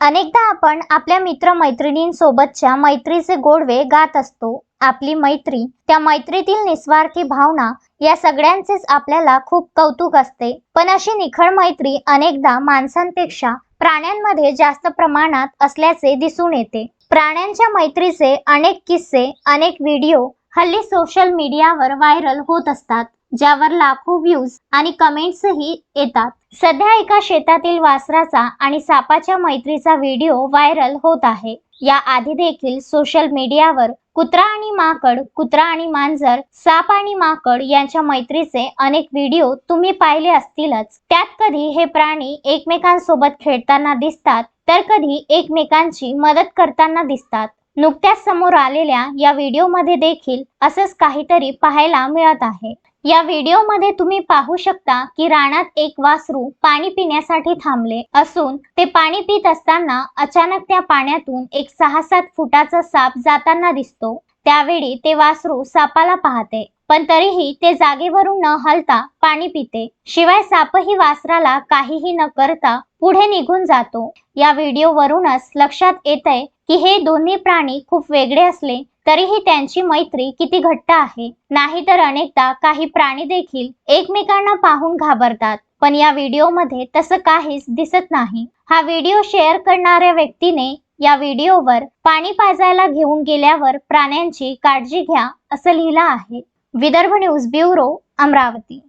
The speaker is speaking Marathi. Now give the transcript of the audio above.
अनेकदा आपण आपल्या मित्रमैत्रिणींसोबतच्या मैत्रीचे गोडवे गात असतो. आपली मैत्री त्या मैत्रीतील निस्वार्थी भावना या सगळ्यांचेच आपल्याला खूप कौतुक असते. पण अशी निखळ मैत्री अनेकदा माणसांपेक्षा प्राण्यांमध्ये जास्त प्रमाणात असल्याचे दिसून येते. प्राण्यांच्या मैत्रीचे अनेक किस्से अनेक व्हिडिओ हल्ली सोशल मीडियावर व्हायरल होत असतात ज्यावर लाखो व्ह्यूज आणि कमेंट्सही येतात. सध्या एका शेतातील वासराचा आणि सापाच्या मैत्रीचा व्हिडिओ व्हायरल होत आहे. या आधी देखील सोशल मीडियावर कुत्रा आणि माकड कुत्रा आणि मांजर साप आणि माकड यांच्या मैत्रीचे अनेक व्हिडिओ तुम्ही पाहिले असतीलच. त्यात कधी हे प्राणी एकमेकांसोबत खेळताना दिसतात तर कधी एकमेकांची मदत करताना दिसतात. नुकत्याच समोर आलेल्या या व्हिडिओमध्ये देखील असंच काहीतरी पाहायला मिळत आहे. या व्हिडिओमध्ये तुम्ही पाहू शकता की रानात एक वासरू पाणी पिण्यासाठी थांबले असून ते पाणी पित असताना अचानक त्या पाण्यातून एक सहा सात फुटाचा साप जाताना दिसतो. त्यावेळी ते वासरू सापाला पाहते. पण तरीही ते जागेवरून न हलता पाणी पिते. शिवाय सापही वासराला काहीही न करता पुढे निघून जातो. या व्हिडिओवरूनच लक्षात येतंय की हे दोन्ही प्राणी खूप वेगळे असले तरीही त्यांची मैत्री किती घट्ट आहे. नाहीतर अनेकदा काही प्राणी देखील एकमेकांना पाहून घाबरतात. पण या व्हिडिओमध्ये तसं काहीच दिसत नाही. हा व्हिडिओ शेअर करणाऱ्या व्यक्तीने या व्हिडिओवर पाणी पाजायला घेऊन गेल्यावर प्राण्यांची काळजी घ्या असं लिहिलं आहे. Vidarbha news bureau Amravati.